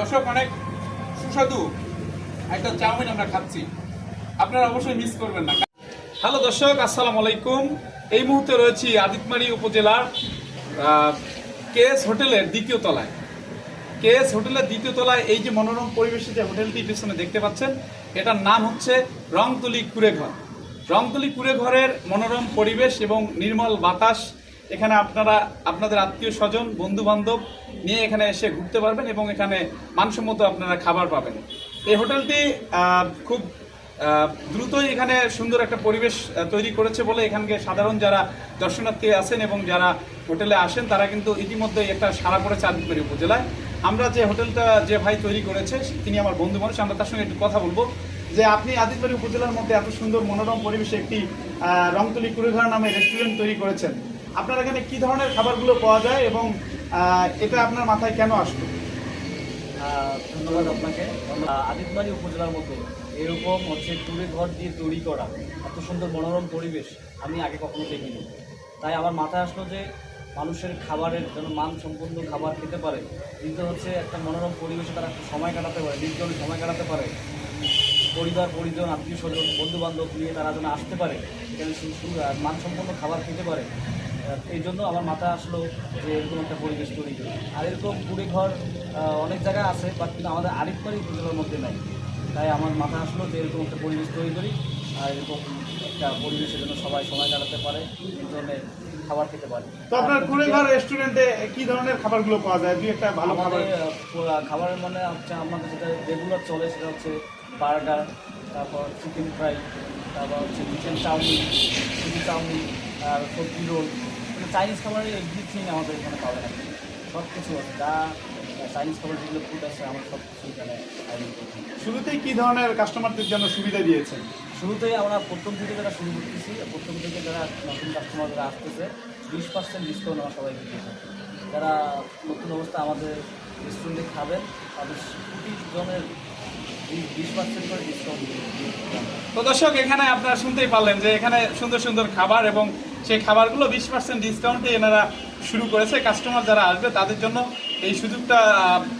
দর্শক, অনেক সুস্বাদু একটা চাউমিন আমরা খাচ্ছি। আপনারা অবশ্যই মিস করবেন না। হ্যালো দর্শক, আসসালামু আলাইকুম। এই মুহূর্তে রয়েছি আদিতমারি উপজেলার কেএস হোটেলের দ্বিতীয় তলায়। কেএস হোটেলের দ্বিতীয় তলায় এই যে মনোরম পরিবেশে যে হোটেলটি পিছনে দেখতে পাচ্ছেন, এটার নাম হচ্ছে রংতুলি কুড়েঘর। রংতুলি কুড়েঘরের মনোরম পরিবেশ এবং নির্মল বাতাস এখানে আপনারা, আপনাদের আত্মীয় স্বজন বন্ধু বান্ধব নিয়ে এখানে এসে ঘুরতে পারবেন এবং এখানে মানসম্মত আপনারা খাবার পাবেন। এই হোটেলটি খুব দ্রুতই এখানে সুন্দর একটা পরিবেশ তৈরি করেছে বলে এখানকে সাধারণ যারা দর্শনার্থী আছেন এবং যারা হোটেলে আসেন, তারা কিন্তু ইতিমধ্যেই একটা সারা পড়েছে আদিতবাড়ি উপজেলায়। আমরা যে হোটেলটা যে ভাই তৈরি করেছে, তিনি আমার বন্ধু মানুষ, আমরা তার সঙ্গে একটু কথা বলব যে আপনি আদিতবাড়ি উপজেলার মধ্যে এত সুন্দর মনোরম পরিবেশে একটি রংতুলি কুড়েঘর নামে রেস্টুরেন্ট তৈরি করেছেন। আপনার এখানে কি ধরনের খাবারগুলো পাওয়া যায় এবং এটা আপনার মাথায় কেন আসলো? ধন্যবাদ আপনাকে। আদিতবাড়ি উপজেলার মধ্যে এরকম হচ্ছে টুরে ঘর দিয়ে তৈরি করা, এত সুন্দর মনোরম পরিবেশ আমি আগে কখনো দেখিনি। তাই আমার মাথায় আসলো যে মানুষের খাবারের যেন মান সম্পন্ন খাবার খেতে পারে, কিন্তু হচ্ছে একটা মনোরম পরিবেশে তারা একটু সময় কাটাতে পারে, নির্জনে সময় কাটাতে পারে। পরিবার, পরিজন, আত্মীয় স্বজন বন্ধু বান্ধব নিয়ে তারা যেন আসতে পারে মানসম্পন্ন খাবার খেতে পারে। এই জন্য আমার মাথায় আসলো যে এরকম একটা পরিবেশ তৈরি করি। আর এরকম কুড়ে ঘর অনেক জায়গায় আছে বাট কিন্তু আমাদের আরেকবারই উপজেলার মধ্যে নাই। তাই আমার মাথা আসলো যে এরকম একটা পরিবেশ তৈরি করি আর এরকম একটা পরিবেশের জন্য সবাই সময় কাটাতে পারে এই জন্য খাবার খেতে পারে। তো আপনার কুড়েঘর রেস্টুরেন্টে কি ধরনের খাবারগুলো পাওয়া যায়? দুই একটা ভালো খাবার। খাবারের মানে হচ্ছে আমাদের যেটা রেগুলার চলে সেটা হচ্ছে বার্গার তারপর চিকেন ফ্রাই তারপর হচ্ছে chicken chow mein chilli chow mein আর সবজি রোল চাইনিজ খাবারের এভরিথিং আমাদের এখানে পাওয়া যায়। সব কিছু আছে। যা চাইনিজ খাবার যেগুলো ফুড আছে আমরা সব কিছু এখানে শুরুতেই কি ধরনের কাস্টমারদের জন্য সুবিধা দিয়েছেন? শুরুতেই আমরা প্রথম থেকে যারা শুরু করতেছি প্রথম থেকে যারা নতুন কাস্টমার যারা আসতেছে বিশ পার্সেন্ট ডিসকাউন্ট আমরা সবাইকে দিয়ে থাকি। যারা নতুন অবস্থা আমাদের রেস্টুরেন্টে খাবেন তাদের প্রতি জনের বিশ পার্সেন্ট করে ডিসকাউন্ট দিয়ে তো দর্শক এখানে আপনারা শুনতেই পারলেন যে এখানে সুন্দর সুন্দর খাবার এবং সেই খাবারগুলো বিশ পার্সেন্ট ডিসকাউন্টে এনারা শুরু করেছে কাস্টমার যারা আসবে তাদের জন্য এই সুযোগটা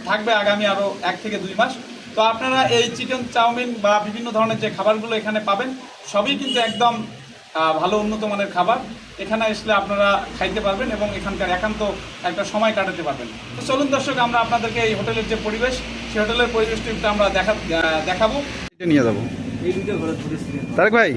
থাকবে আগামী আরও এক থেকে দুই মাস। তো আপনারা এই চিকেন চাউমিন বা বিভিন্ন ধরনের যে খাবারগুলো এখানে পাবেন সবই কিন্তু একদম ভালো উন্নত মানের খাবার। এখানে আসলে আপনারা খাইতে পারবেন এবং এখানকার একান্ত একটা সময় কাটাতে পারবেন। তো চলুন দর্শক আমরা আপনাদেরকে এই হোটেলের যে পরিবেশ সেই হোটেলের পরিবেশটি একটু আমরা দেখা দেখাবো। নিয়ে যাব। তারেক ভাই